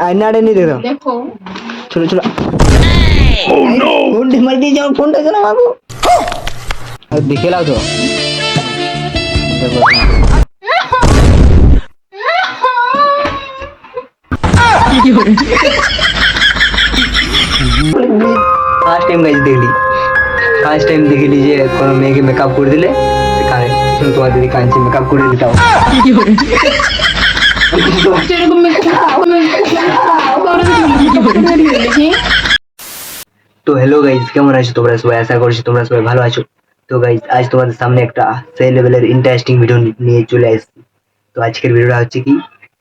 আয়নাটা নিয়ে দেখো দেখো চলো চলো ফোনটা মারি দিয়ে যাও ফোনটা কেন মারবো আর দেখে লাও তো দেখো ফার্স্ট টাইম গাইজ দেখলি ফার্স্ট টাইম দেখলি যে কোনো মেয়েকে মেকআপ করে দিলে সে কানে শুনে তোমার দিদি কাঁদছে মেকআপ করে দিতাও সেরকম দেখি তো হ্যালো গাইজ কেমন আছো তোমরা সবাই? আশা করছি তোমরা সবাই ভালো আছো। তো গাইজ আজ তোমাদের সামনে একটা সেই লেভেলের ইন্টারেস্টিং ভিডিও নিয়ে চলে আসছি। তো আজকের ভিডিওটা হচ্ছে কি,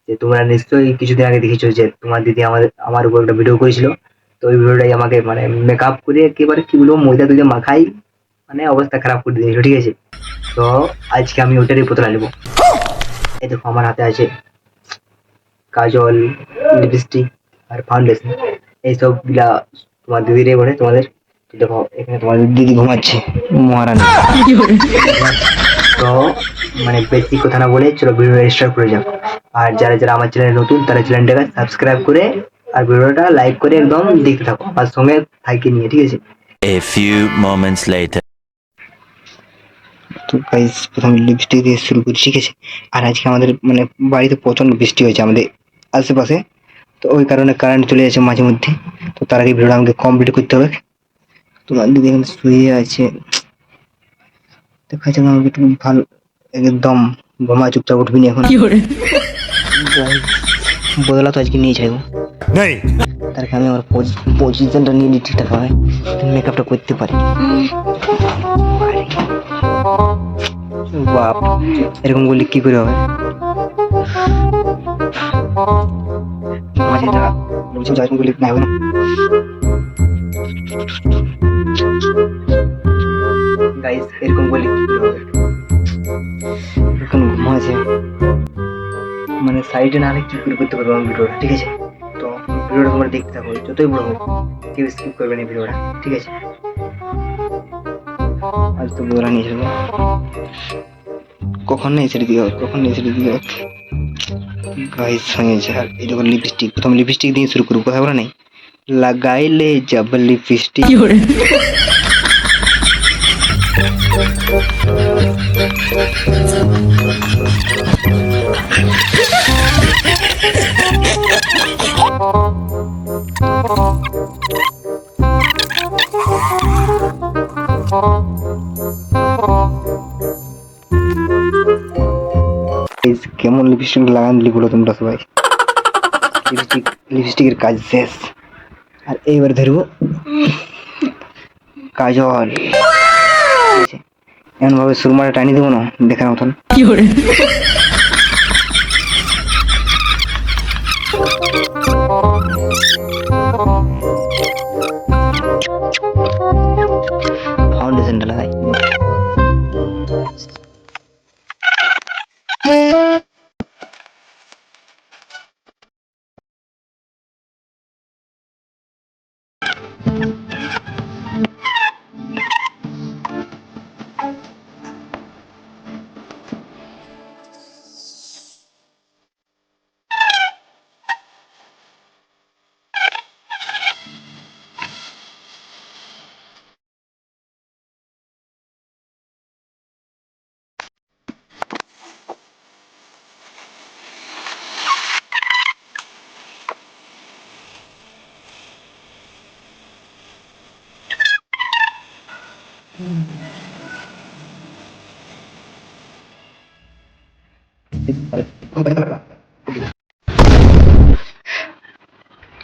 যে তোমরা নিশ্চয়ই কিছুদিন আগে দেখেছ যে তোমার দিদি আমাদের আমার উপর একটা ভিডিও করেছিল। তো ওই ভিডিওটাই আমাকে মানে মেকআপ করে একেবারে কি বলব, ময়দা তুলে মাখাই মানে অবস্থা খারাপ করে দিয়েছিল, ঠিক আছে? তো আজকে আমি ওটারই পুতলা নেব। এই দেখো, আমার হাতে আছে কাজল লিপস্টিক আর ফাউন্ডেশন এইসবগুলা তোমার দিদিরে বলে তোমাদের। দেখো এখানে তোমাদের দিদি ঘুমাচ্ছে মহারানী। তো মানে বেশি কথা না বলে চলো ভিডিও স্টার্ট করে যাও আর যারা যারা আমার চ্যানেলে নতুন তারা চ্যানেলটাকে সাবস্ক্রাইব করে আর ভিডিওটা লাইক করে একদম দেখতে থাকো। আমার সঙ্গে থাকি নিয়ে ঠিক আছে? A few moments later. তো গাইস প্রথম লিপস্টিক দিয়ে শুরু করি ঠিক আছে? আর আজকে আমাদের মানে বাড়িতে প্রচণ্ড বৃষ্টি হয়েছে আমাদের আশেপাশে। তো ওই কারণে কারেন্ট চলে যাচ্ছে মাঝে মধ্যে। তো তার আগে ভিডিওটা আমাকে কমপ্লিট করতে হবে। তো দিদি এখানে শুয়ে আছে। দেখা যাক আমাকে একটু ভালো একদম ঘুমা চুপচাপ উঠবি না এখন। বদলা তো আজকে নিয়ে যাব नहीं তার আমি আমার পজিশনটা নিয়ে নিই ঠিকঠাক ভাবে মেকআপটা করতে পারি। বাপ এরকম করলে কি করে হবে? বলছি যাই করলে না হবে না গাইস মানে সাইডে না হলে কি করে করতে পারব আমি ভিডিওটা, ঠিক আছে? তো ভিডিওটা তোমরা দেখতে থাকো, যতই বড় হোক, কেউ স্কিপ করবে না ভিডিওটা, ঠিক আছে? আজ তো বদলা নিয়ে যাব কখন নেই ছেড়ে দিয়ে কখন নেই ছেড়ে দিয়ে গাইস হয়ে যাক এই যখন লিপস্টিক প্রথম লিপস্টিক দিয়ে শুরু করব কথা বলা নেই লাগাইলে যাব লিপস্টিক কেমন লিপস্টিক লাগান বলো তোমরা সবাই। লিপস্টিক লিপস্টিকের কাজ শেষ। আর এইবার ধরব। কাজল। এমনভাবে আছে? এমন ভাবে সুরমাটা টানি দেবো না দেখার মতন।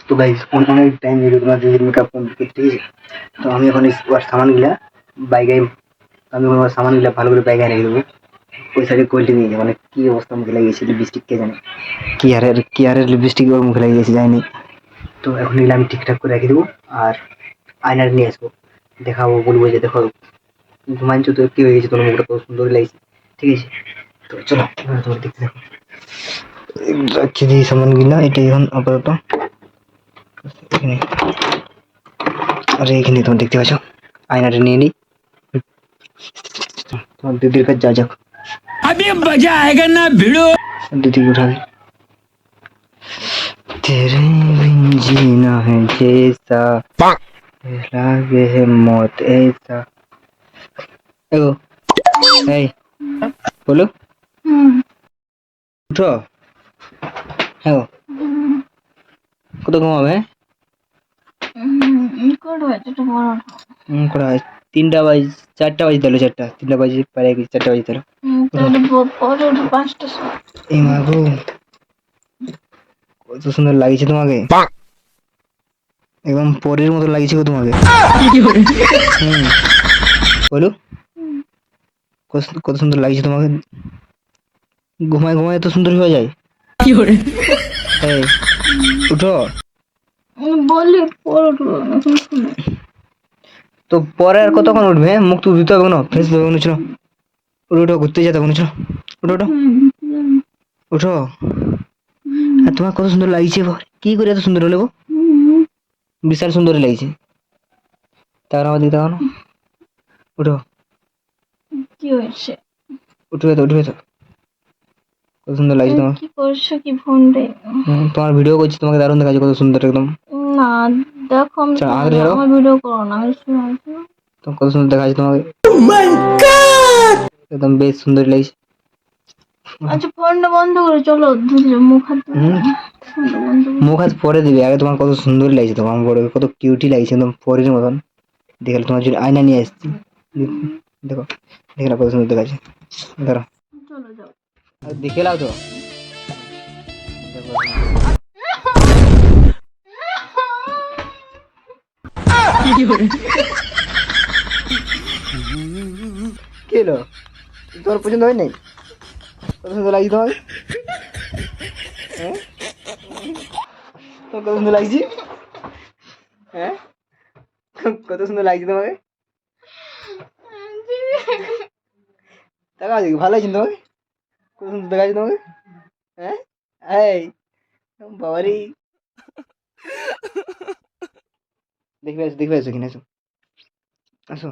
তো গাইস অনেক টাইম লেগে তোমার দিদির মেকআপ কমপ্লিট ঠিক আছে? তো আমি এখন ওর সামানগুলা বাইকে আমি ওর সামানগুলা ভালো করে বাইকে রেখে দেবো। ওই সাইডে কোয়ালিটি নিয়ে যাব। মানে কি অবস্থা মুখে লাগিয়েছে লিপস্টিক কে জানে? কি হারের কি হারের লিপস্টিক ওর মুখে লাগিয়েছে জানি। তো এখন এগুলো আমি ঠিকঠাক করে রেখে দেবো আর আয়নার নিয়ে আসব। দেখাবো বলব যে দেখো ঘুমাইছো তো কি হয়ে গেছে তোমার মুখটা কত সুন্দর লাগছে ঠিক আছে তো চলো এবার তোমরা দেখতে থাকো রাখছি দিই সামানগুলা এটা এখন আপাতত এখানে আর এখানে তোমার দেখতে পাচ্ছ আয়নাটা নিয়ে নিই তোমার দিদির কাছে যা যাক अभी मजा आएगा ना भिड़ो দিদিকে উঠাবে तेरे बिन जीना है जैसा लागे है मौत ऐसा এগো। এই বলো। উঠো। হ্যাঁ কত ঘুমাবে? কটা হয়? তিনটা বাজ চারটা বাজে দিলো চারটা। তিনটা বাজে পারে গেছে চারটা বাজে দিলো এই মা গো। কত সুন্দর লাগছে তোমাকে। একদম পরের মতো লাগছে গো তোমাকে। হুম। বলো। কত- কত সুন্দর লাগছে তোমাকে। ঘুমায় ঘুমায় এত সুন্দর হয়ে যায়। এই উঠো। আমি বলি পরে উঠবো এখন শুনে তো পরে আর কতক্ষণ উঠবে? মুখ তো ধুতে হবে না হবে না উঠো উঠো ঘুরতে যেতে হবে উঠো উঠো। উঠো। আর তোমার কত সুন্দর লাগছে কি করে এত সুন্দর হলো গো? বিশাল সুন্দর লাগছে। তারপর আমার দিকে না। উঠো। কি হয়েছে কত সুন্দর লাগছে তোমার। কি করছ কি ফোন রে? তোমার ভিডিও করছি তোমাকে দারুণ দেখাচ্ছে কত সুন্দর একদম। না দেখো। আমার ভিডিও করো না কত সুন্দর দেখাচ্ছে তোমাকে। একদম বেশ সুন্দর লাগছে। আচ্ছা ফোনটা বন্ধ করে চলো মুখ হাত মুখ পরে দিবি আগে তোমার কত সুন্দর লাগছে তোমার বড় কত কিউটি লাগছে একদম পরের মতন। দেখলে তোমার জন্য আয়না নিয়ে আসছি। দেখো। দেখলে কত সুন্দর দেখাচ্ছে ধরো চলো যাও। দেখে লাও তো। দেখো। কি হলো? তোমার পছন্দ হয় নাই? কত সুন্দর লাগছে তোমার? হ্যাঁ? তোমার কত সুন্দর লাগছে? হ্যাঁ? কত সুন্দর লাগছে তোমাকে? দেখা আছে ভালো লাগছে তোমাকে কত সুন্দর দেখা যাচ্ছে তোমাকে হ্যাঁ? এই বাবারি। দেখবে আসো দেখবে আসো কিনা আসো। আসো।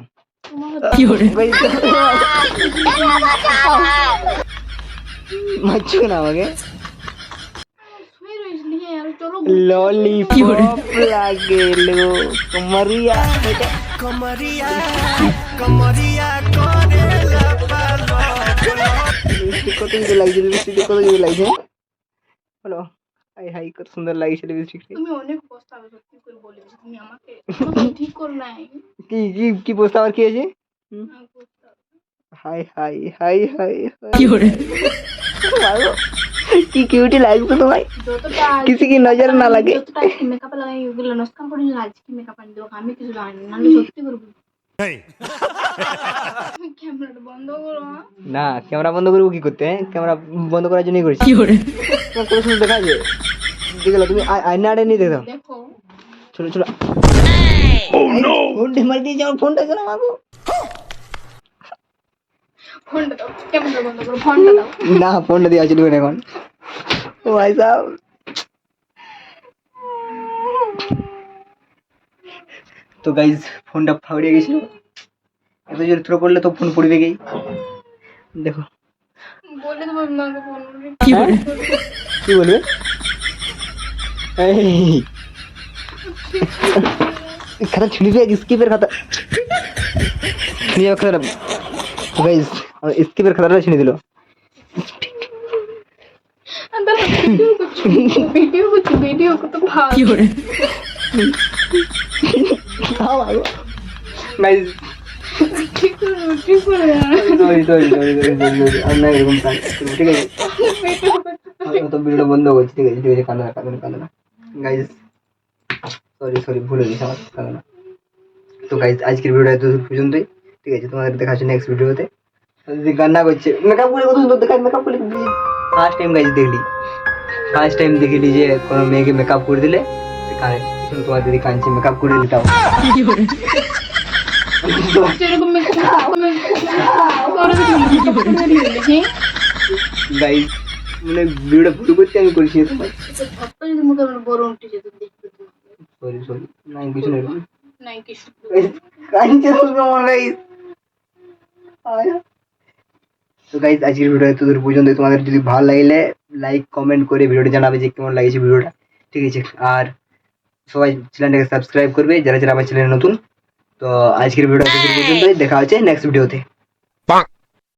ভাই, মারছো না আমাকে? নিয়ে আর চলো কমরিয়া। লিপস্টিক কত কিছু লাগছে লিপস্টিক কত কিছু লাগছে বলো হাই হাই কত সুন্দর লাগছে লিপস্টিকটা তুমি অনেক পস্তাবে সত্যি করে বলে দিচ্ছি, তুমি আমাকে আমাকে ঠিক করে নাই কি কি কি প্রস্তাব আর কি আছে হুম? আমি পস্তাবে। হাই হাই হাই হাই কি করে কি কিউটি লাগছে তোমায় যতটা किसी की नजर ना लगे যতটা মেকআপ লাগাই ওগুলো নস্কান করে আজকে মেকআপ আনি দেবো আমি কিছু জানি না নাহলে সত্যি করে হ্যাঁ? না ক্যামেরা বন্ধ করব কি করতে ক্যামেরা বন্ধ করার জন্যই করেছি। কি করে? কত সুন্দর দেখা যায় দেখল তুমি আয়- আয়না আড়ে নিয়ে দেখো। দেখো। চলো চলো ফোনটা মারি দিয়ে যাও ফোনটা কেন মাগো ফোনটা দাও ক্যামেরা বন্ধ করো ফোনটা দাও। না ফোনটা দিয়ে আসলে এখন। ও ভাই সাহেব। তো গাইজ ফোনটা ফাউড়িয়ে গেছিল। এত জোরে থ্রো করলে তো ফোন পড়বে গেই দেখো। কি বলবে? এই। খাতা ছিঁড়ে দিয়ে স্কিপের খাতা নিয়ে খাতা গাইজ স্কিপের খাতাটা ছিঁড়ে দিল। ভিডিও করছি ভিডিও কত ভালো। করছি আমি তো ভিডিওটা বন্ধ করছি ঠিক আছে? ঠিক আছে কান্দা কান্দা কান্দা না গাইজ সরি সরি ভুলে গেছি আমার কান্দা না তো গাইজ আজকের ভিডিওটা এত পর্যন্তই। ঠিক আছে তোমাদের দেখা হচ্ছে নেক্সট ভিডিওতে। যদি কান্না করছে মেকআপ করে কত সুন্দর দেখায় মেকআপ করে ফার্স্ট টাইম গাইজ দেখলি। ফার্স্ট টাইম দেখলি যে কোনো মেয়েকে মেকআপ করে দিলে শুনে তোমার দিদি কাঁদছে মেকআপ করে করে দিবি মানে ভিডিওটা ভুল করতে আমি করেছি তোমার যদি সরি সরি না কিছু নেই। কাঞ্চে গাইস তো গাইস আজকের ভিডিও এত দূর পর্যন্ত। তোমাদের যদি ভালো লাগলে লাইক কমেন্ট করে ভিডিওটা জানাবে যে কেমন লাগছে ভিডিওটা। ঠিক আছে। আর সবাই চ্যানেলটাকে সাবস্ক্রাইব করবে যারা যারা আমার চ্যানেলে নতুন। তো আজকের ভিডিও দেখা হচ্ছে নেক্সট ভিডিওতে